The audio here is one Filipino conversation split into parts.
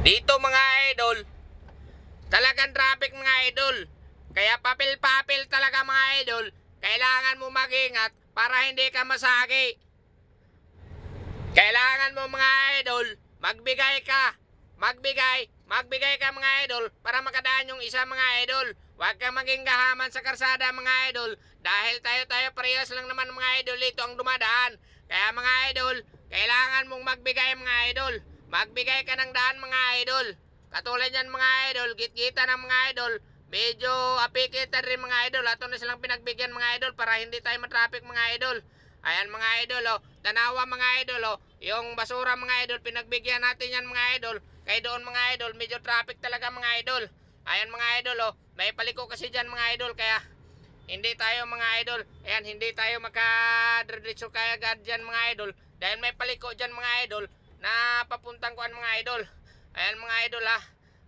Dito mga idol, talagang traffic mga idol. Kaya papel-papel talaga mga idol. Kailangan mo mag-ingat para hindi ka masagi. Kailangan mo mga idol, magbigay ka. Magbigay, magbigay ka mga idol para makadaan yung isa mga idol. Huwag kang maging gahaman sa karsada mga idol dahil tayo-tayo parehas lang naman mga idol ito ang dumadaan. Kaya mga idol, kailangan mong magbigay mga idol. Magbigay ka ng daan mga idol. Katulad yan mga idol, git-gita ng mga idol. Medyo apikitan rin mga idol. Ato na silang pinagbigyan mga idol para hindi tayo matraffic mga idol. Ayan mga idol oh. Tanawa mga idol oh. Yung basura mga idol, pinagbigyan natin yan mga idol. Kaya doon mga idol, medyo traffic talaga mga idol. Ayan mga idol oh. May paliko kasi dyan mga idol kaya hindi tayo mga idol. Ayan, hindi tayo makadreditso kaya agad dyan mga idol. Dahil may paliko dyan mga idol na papuntang kuan mga idol. Ayan mga idol ha.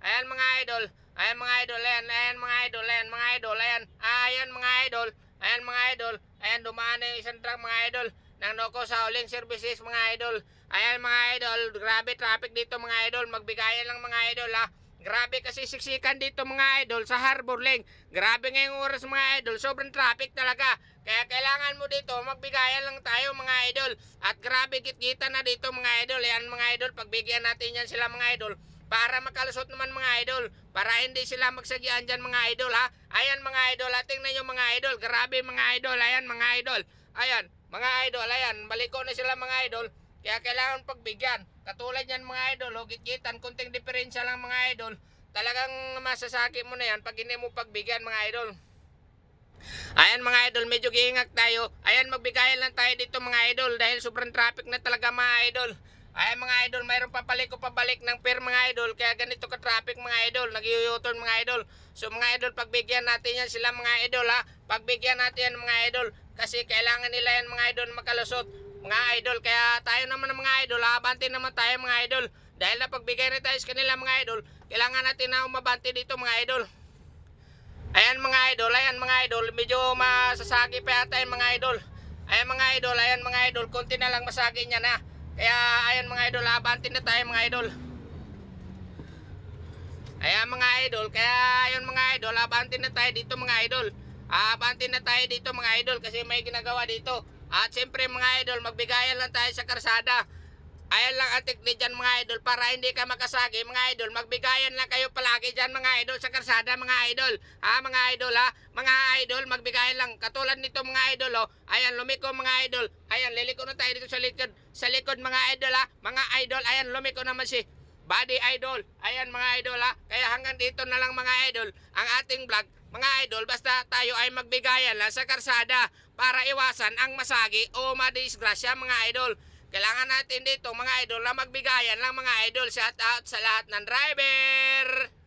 Ayan mga idol. Ayan mga idol. Ayan, ayan mga idol. Ayan mga idol. Ayan. Ayan mga idol. Ayan mga idol. Ayan dumaan na yung isang truck mga idol. Nang noko sa uling services mga idol. Ayan mga idol. Grabe traffic dito mga idol. Magbigayan lang mga idol ha. Grabe kasi siksikan dito mga idol sa Harbor Lane. Grabe ngayong oras mga idol. Sobrang traffic talaga. Kaya kailangan mo dito, magbigayan lang tayo mga idol. At grabe git-gita na dito mga idol. Yan mga idol, pagbigyan natin yan sila mga idol. Para makalusot naman mga idol. Para hindi sila magsagian dyan mga idol ha. Ayan mga idol, ha, tingnan nyo mga idol. Grabe mga idol, ayan mga idol. Ayan, mga idol, ayan. Baliko na sila mga idol. Kaya kailangan pagbigyan. Katulad yan mga idol, oh, gitgitan, kunting diferensya lang mga idol. Talagang masasaki mo na yan pag hindi mo pagbigyan mga idol. Ayan mga idol, medyo giingak tayo. Ayan, magbigayan lang tayo dito mga idol dahil sobrang traffic na talaga mga idol. Ayan mga idol, mayroon papaliko pabalik ng pier mga idol. Kaya ganito ka traffic mga idol, nag turn mga idol. So mga idol, pagbigyan natin yan sila mga idol ha. Pagbigyan natin yan mga idol. Kasi kailangan nila yan mga idol makalusot. Mga idol, kaya tayo naman mga idol, abante naman tayo mga idol. Dahil na pagbigay na tayo sa kanila mga idol, kailangan natin na umabante dito mga idol. Ayan mga idol, ayan mga idol, medyo masasagi pa yata yung mga idol. Ayan mga idol, ayan mga idol, konti na lang masagi niya na. Kaya ayan mga idol, abante na tayo mga idol. Ayan mga idol, kaya ayan mga idol, abante na tayo dito mga idol. Abante na tayo dito mga idol kasi may ginagawa dito. At siyempre mga idol, magbigayan lang tayo sa karsada. Ayan lang ang technique dyan mga idol para hindi ka makasagi mga idol. Magbigayan lang kayo palagi dyan mga idol sa karsada mga idol. Ha mga idol ha? Mga idol magbigayan lang. Katulad nito mga idol oh. Ayan lumiko mga idol. Ayan liliko na tayo dito sa likod. Sa likod mga idol ha. Mga idol ayan lumiko naman si Body Idol. Ayan mga idol ha. Kaya hanggang dito na lang mga idol ang ating vlog. Mga idol, basta tayo ay magbigayan lang sa karsada para iwasan ang masagi o madisgrasya mga idol. Kailangan natin dito mga idol na magbigayan lang mga idol. Shout out sa lahat ng driver!